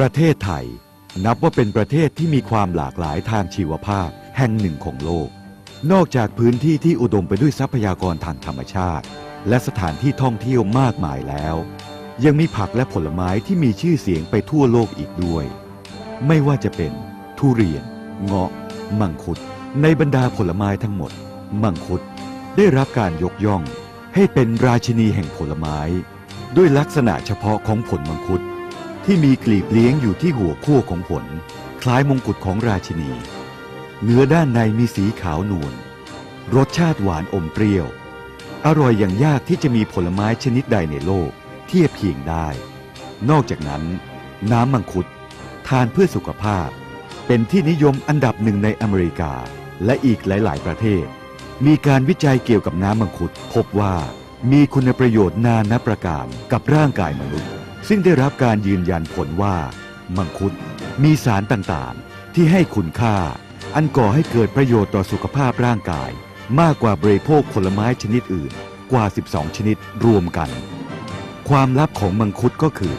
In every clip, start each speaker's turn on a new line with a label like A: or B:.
A: ประเทศไทย นับว่าเป็นประเทศที่มีความหลากหลายทางชีวภาพแห่งหนึ่งของโลก นอกจากพื้นที่ที่อุดมไปด้วยทรัพยากรทางธรรมชาติ และสถานที่ท่องเที่ยวมากมายแล้ว ยังมีผักและผลไม้ที่มีชื่อเสียงไปทั่วโลกอีกด้วย ไม่ว่าจะเป็น ทุเรียน เงาะ มังคุด ในบรรดาผลไม้ทั้งหมด มังคุดได้รับการยกย่อง ให้เป็นราชินีแห่งผลไม้ ด้วยลักษณะเฉพาะของผลมังคุด ที่มีกลีบเลี้ยงอยู่ที่หัวขั้วของผล คล้ายมงกุฎของราชินี เนื้อด้านในมีสีขาวนวลรสชาติหวานอมเปรี้ยว อร่อยอย่างยากที่จะมีผลไม้ชนิดใดในโลก เทียบเคียงได้ นอกจากนั้น น้ำมังคุด ทานเพื่อสุขภาพ เป็นที่นิยมอันดับหนึ่งในอเมริกาและอีกหลาย ๆ ประเทศ มีการวิจัยเกี่ยวกับน้ำมังคุด พบว่ามีคุณประโยชน์นานับประการกับร่างกายมนุษย์ ซึ่งได้รับการยืนยันผลว่า มังคุดมีสารต่างๆ ที่ให้คุณค่า อันก่อให้เกิดประโยชน์ต่อสุขภาพร่างกาย มากกว่าบริโภคผลไม้ชนิดอื่นกว่า 12 ชนิดรวมกัน ความลับของมังคุดก็คือ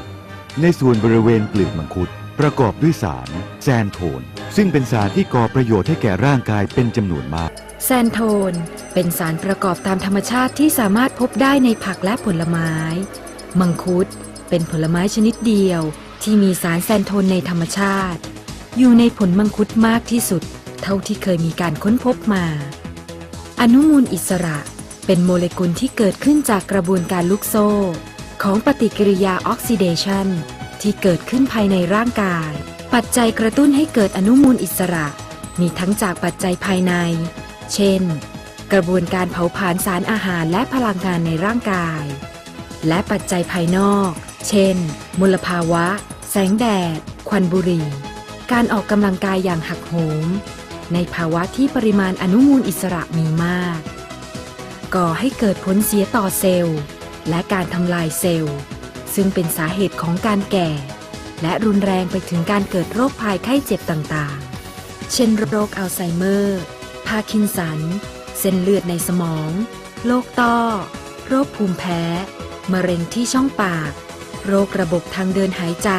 A: ในส่วนบริเวณเปลือกมังคุดประกอบด้วยสารแซนโทน ซึ่งเป็นสารที่ก่อประโยชน์ให้แก่ร่างกายเป็นจำนวนมาก
B: แซนโทน เป็นสารประกอบตามธรรมชาติที่สามารถพบได้ในผักและผลไม้ มังคุด เป็นผลไม้ชนิดเดียวที่มีสารแซนโทนในธรรมชาติ อยู่ในผลมังคุดมากที่สุด เท่าที่เคยมีการค้นพบมา อนุมูลอิสระเป็นโมเลกุลที่เกิดขึ้นจากกระบวนการลูกโซ่ ของปฏิกิริยาออกซิเดชันที่เกิดขึ้นภายในร่างกาย ปัจจัยกระตุ้นให้เกิดอนุมูลอิสระ มีทั้งจากปัจจัยภายใน เช่น กระบวนการเผาผลาญสารอาหารและพลังงานในร่างกาย และปัจจัยภายนอก เช่น มลภาวะ แสงแดด ควันบุหรี่ การออกกำลังกายอย่างหักโหม ในภาวะที่ปริมาณอนุมูลอิสระมีมาก ก่อให้เกิดผลเสียต่อเซลล์ และการทำลายเซลล์ ซึ่งเป็นสาเหตุของการแก่ และรุนแรงไปถึงการเกิดโรคภัยไข้เจ็บต่างๆ เช่น โรคอัลไซเมอร์ พาร์กินสัน เส้นเลือดในสมอง โรคต้อ โรคภูมิแพ้ มะเร็งที่ช่องปาก โรคระบบทางเดินหายใจ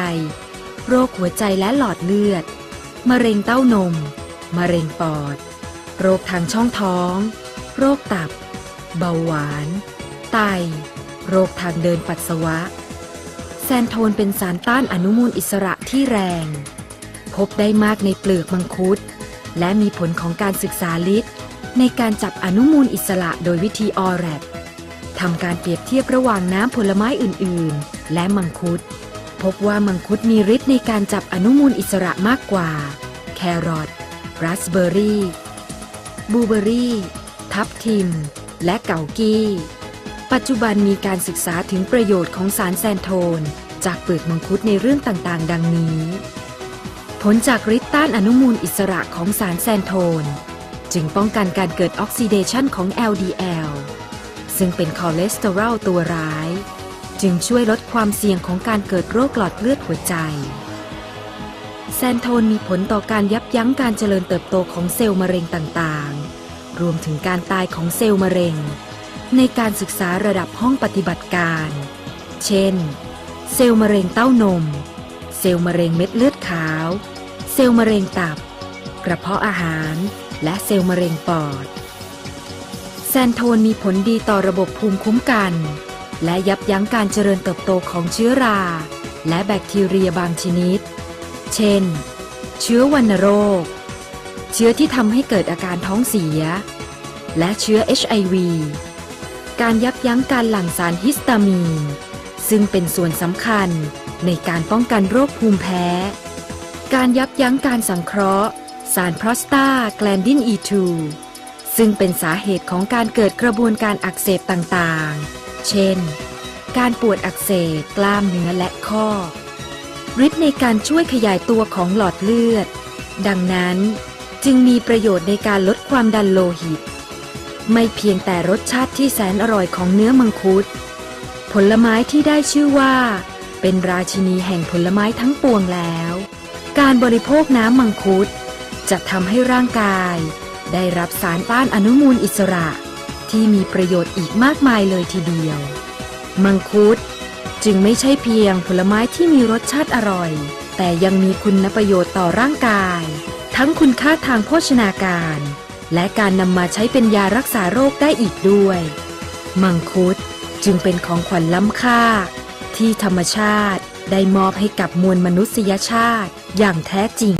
B: โรคหัวใจและหลอดเลือด มะเร็งเต้านม มะเร็งปอด โรคทางช่องท้อง โรคตับ เบาหวาน ไต โรคทางเดินปัสสาวะ แซนโทนเป็นสารต้านอนุมูลอิสระที่แรง พบได้มากในเปลือกมังคุด และมีผลของการศึกษาลิตรในการจับอนุมูลอิสระโดยวิธีออแรบ ทำการเปรียบเทียบระหว่างน้ำผลไม้อื่น ๆ และมังคุด พบว่ามังคุดมีฤทธิ์ในการจับอนุมูลอิสระมากกว่า แครอทราสเบอร์รี่บลูเบอร์รี่ ทับทิม และเกากี้ ปัจจุบันมีการศึกษาถึงประโยชน์ของสารแซนโทน จากเปลือกมังคุดในเรื่องต่างๆ ดังนี้ ผลจากฤทธิ์ต้านอนุมูลอิสระของสารแซนโทน จึงป้องกันการเกิดออกซิเดชันของ LDL ซึ่งเป็นคอเลสเตอรอลตัวร้าย จึงช่วยลดความเสี่ยงของการเกิดโรคหลอดเลือดหัวใจ แซนโทนมีผลต่อการยับยั้งการเจริญเติบโตของเซลล์มะเร็งต่างๆ รวมถึงการตายของเซลล์มะเร็ง ในการศึกษาระดับห้องปฏิบัติการ เช่น เซลล์มะเร็งเต้านม เซลล์มะเร็งเม็ดเลือดขาว เซลล์มะเร็งตับ กระเพาะอาหาร และเซลล์มะเร็งปอด แซนโทนมีผลดีต่อระบบภูมิคุ้มกัน และยับยั้งการเจริญเติบโตของเชื้อรา และแบคทีเรียบางชนิด เช่น เชื้อวัณโรค เชื้อที่ทำให้เกิดอาการท้องเสีย และเชื้อ HIV การยับยั้งการหลั่งสารฮิสตามีน ซึ่งเป็นส่วนสำคัญในการป้องกันโรคภูมิแพ้ การยับยั้งการสังเคราะห์ สารพรอสตาแกลนดิน E2 ซึ่งเป็นสาเหตุของการเกิดกระบวนการอักเสบต่างๆ เช่น การปวดอักเสบกล้ามเนื้อและข้อฤทธิ์ในการช่วยขยายตัวของหลอดเลือด ดังนั้นจึงมีประโยชน์ในการลดความดันโลหิต ไม่เพียงแต่รสชาติที่แสนอร่อยของเนื้อมังคุด ผลไม้ที่ได้ชื่อว่า เป็นราชินีแห่งผลไม้ทั้งปวงแล้ว การบริโภคน้ำมังคุดจะทำให้ร่างกาย ได้รับสารต้านอนุมูลอิสระ ที่มีประโยชน์อีกมากมายเลยทีเดียว มังคุดจึงไม่ใช่เพียงผลไม้ที่มีรสชาติอร่อย แต่ยังมีคุณประโยชน์ต่อร่างกาย ทั้งคุณค่าทางโภชนาการ และการนำมาใช้เป็นยารักษาโรคได้อีกด้วย มังคุดจึงเป็นของขวัญล้ำค่า ที่ธรรมชาติได้มอบให้กับมวลมนุษยชาติอย่างแท้จริง